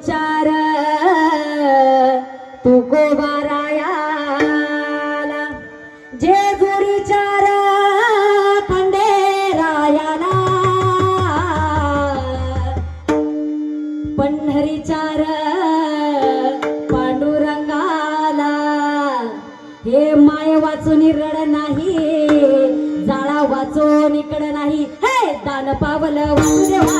विचार तुकोबारायाला रायाला. पंढरी चार पांडुरंगाला. Hey my वाचून रड नाही जाळा वाचून इकड नाही. हे दान पावलं वासुदेवा